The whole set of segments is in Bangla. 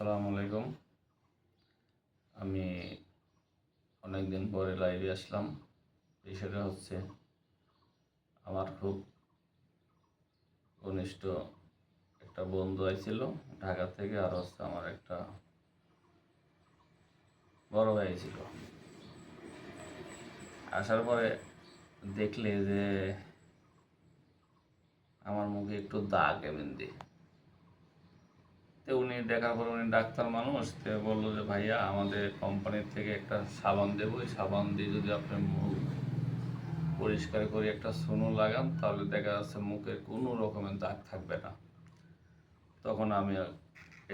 আসসালামু আলাইকুম। আমি অনেক দিন পরে লাইভে আসলাম। বিষয়টা হচ্ছে, আমার খুব ঘনিষ্ঠ একটা বন্ধু আইছিল ঢাকা থেকে, আর হচ্ছে আমার একটা বড় ভাই ছিল আসার পরে দেখলে যে আমার মুখে একটু দাগ এমনি তো উনি দেখার পর উনি ডাক্তার মানুষ, তো বলল যে, ভাইয়া, আমাদের কোম্পানির থেকে একটা সাবান দেবো। ওই সাবান দিয়ে যদি আপনি মুখ পরিষ্কার করে একটা সুনো লাগান, তাহলে দেখা যাচ্ছে মুখের কোনো রকমের দাগ থাকবে না। তখন আমি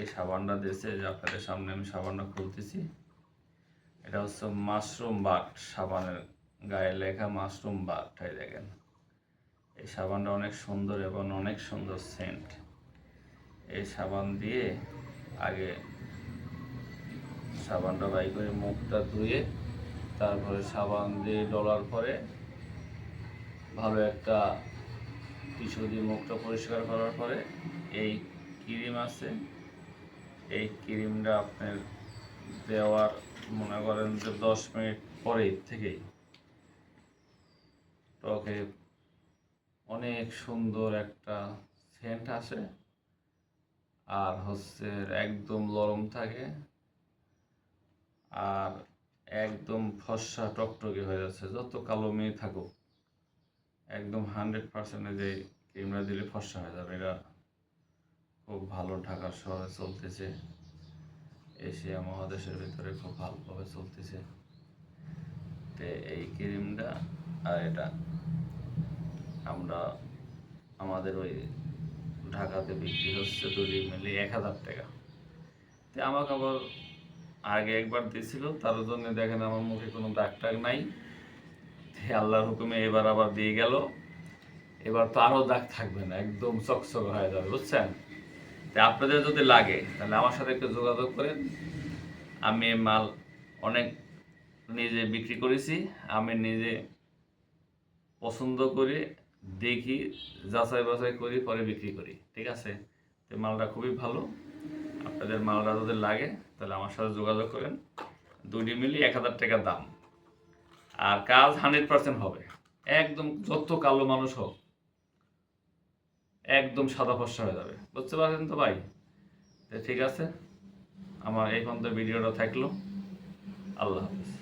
এই সাবানটা দিয়েছে যে আপনাদের সামনে আমি সাবানটা খুলতেছি। এটা হচ্ছে মাশরুম বাট সাবানের গায়ে লেখা মাশরুম বাট এই দেখেন। এই সাবানটা অনেক সুন্দর এবং অনেক সুন্দর সেন্ট এই সাবান দিয়ে আগে সাবানটা বাই করে মুখটা ধুয়ে তারপরে সাবান দিয়ে ডলার পরে ভালো একটা টিস্যু দিয়ে মুখটা পরিষ্কার করার পরে এই ক্রিম আছে, এই ক্রিমটা আপনার দেওয়ার মনে করেন যে দশ মিনিট পরেই থেকেই ত্বকে অনেক সুন্দর একটা সেন্ট আসে। আর হচ্ছে একদম নরম থাকে। আর একদম ফর্সা টকটকে হয়ে যাচ্ছে, যত কালো মেয়ে থাকুক। একদম হান্ড্রেড পার্সেন্টে যে ক্রিমটা দিলে ফর্সা হয়ে যাবে। এটা খুব ভালো ঢাকা শহরে চলতেছে। এশিয়া মহাদেশের ভিতরে খুব ভালোভাবে চলতেছে। তো এই ক্রিমটা আর এটা আমরা আমাদের ওই ঢাকাতে বিক্রি হচ্ছে দুটি মিলে এক হাজার টাকা। তো আমাকে আবার আগে একবার দিয়েছিল, তার জন্য দেখেন আমার মুখে কোনো দাগ টাগ নাই আল্লাহর হুকুমে এবার আবার দিয়ে গেল। এবার তো আরও দাগ থাকবে না, একদম চকচক হয়ে যাবে, বুঝছেন? তো আপনাদের যদি লাগে, তাহলে আমার সাথে একটু যোগাযোগ করেন। আমি মাল অনেক নিজে বিক্রি করেছি, আমি নিজে পছন্দ করে দেখি, যাচাই বাছাই করি, পরে বিক্রি করি, ঠিক আছে? তো মালটা খুবই ভালো। আপনাদের মালটা যদি লাগে, তাহলে আমার সাথে যোগাযোগ করেন। দুটি মিলি এক হাজার টাকা দাম। আর কাজ হান্ড্রেড পার্সেন্ট হবে। একদম যত কালো মানুষ হোক, একদম সাদা ফর্সা হয়ে যাবে। বুঝতে পারছেন তো ভাই? ঠিক আছে, আমার এই পর্যন্ত ভিডিওটা থাকল। আল্লাহ হাফিজ।